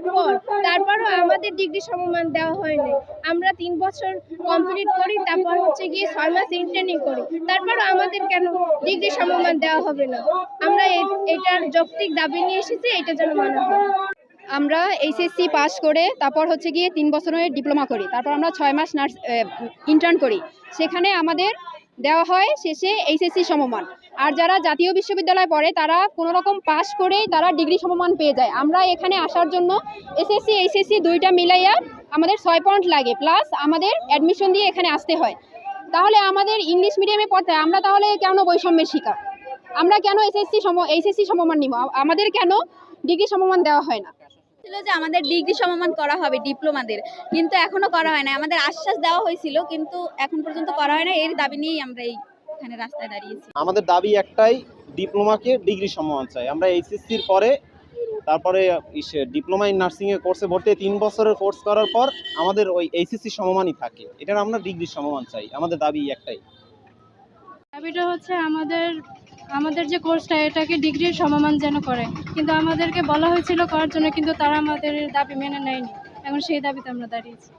আসার পর তারপরও আমাদের ডিগ্রি সমমান দেওয়া হয়নি। আমরা তিন বছর কমপ্লিট করি, তারপর হচ্ছে গিয়ে ছয় মাস ইন্টার্নিং করি। তারপরও আমাদের কেন ডিগ্রি সমমান দেওয়া হবে না? আমরা এটার যৌক্তিক দাবি নিয়ে এসেছি, এটা যেন মানা হয়। আমরা এইচএসসি পাস করে, তারপর হচ্ছে গিয়ে তিন বছরের ডিপ্লোমা করি। তারপর আমরা ছয় মাস নার্স ইন্টার্ন করি। সেখানে আমাদের দেওয়া হয় শেষে এইচএসসি সমমান। আর যারা জাতীয় বিশ্ববিদ্যালয়ে পড়ে, তারা কোনো রকম পাস করেই তারা ডিগ্রি সমমান পেয়ে যায়। আমরা এখানে আসার জন্য এসএসসি এইচএসসি দুইটা মিলাইয়া আমাদের ছয় পয়েন্ট লাগে প্লাস আমাদের অ্যাডমিশন দিয়ে এখানে আসতে হয়। তাহলে আমাদের ইংলিশ মিডিয়ামে পড়তে, আমরা তাহলে কেন বৈষম্যের শিকার? আমরা কেন এসএসসি সম এইচএসসি সমমান নিব? আমাদের কেন ডিগ্রি সমমান দেওয়া হয় না? ছিল যে আমাদের ডিগ্রি সমমান করা হবে ডিপ্লোমাদের। কিন্তু এখনও করা হয় না আমাদের আশ্বাস দেওয়া হয়েছিল কিন্তু এখন পর্যন্ত করা হয় না এর দাবি নিয়েই আমরা এই এখানে রাস্তায় দাঁড়িয়েছি। আমাদের দাবি একটাই ডিপ্লোমাকে ডিগ্রি সম্মান চাই। আমরা এইচএসসির পরে তারপরে ডিপ্লোমা ইন নার্সিং এর কোর্সে ভর্তি তিন বছরের কোর্স করার পর আমাদের ওই এইচএসসি সমমানই থাকে। এটার আমরা ডিগ্রি সমমান চাই। আমাদের দাবি একটাই। দাবিটা হচ্ছে আমাদের আমাদের যে কোর্সটা এটাকে ডিগ্রির সমমান যেন করে। কিন্তু আমাদেরকে বলা হয়েছিল করার জন্য, কিন্তু তারা আমাদের দাবি মেনে নেয়নি। এখন সেই দাবিতে আমরা দাঁড়িয়েছি।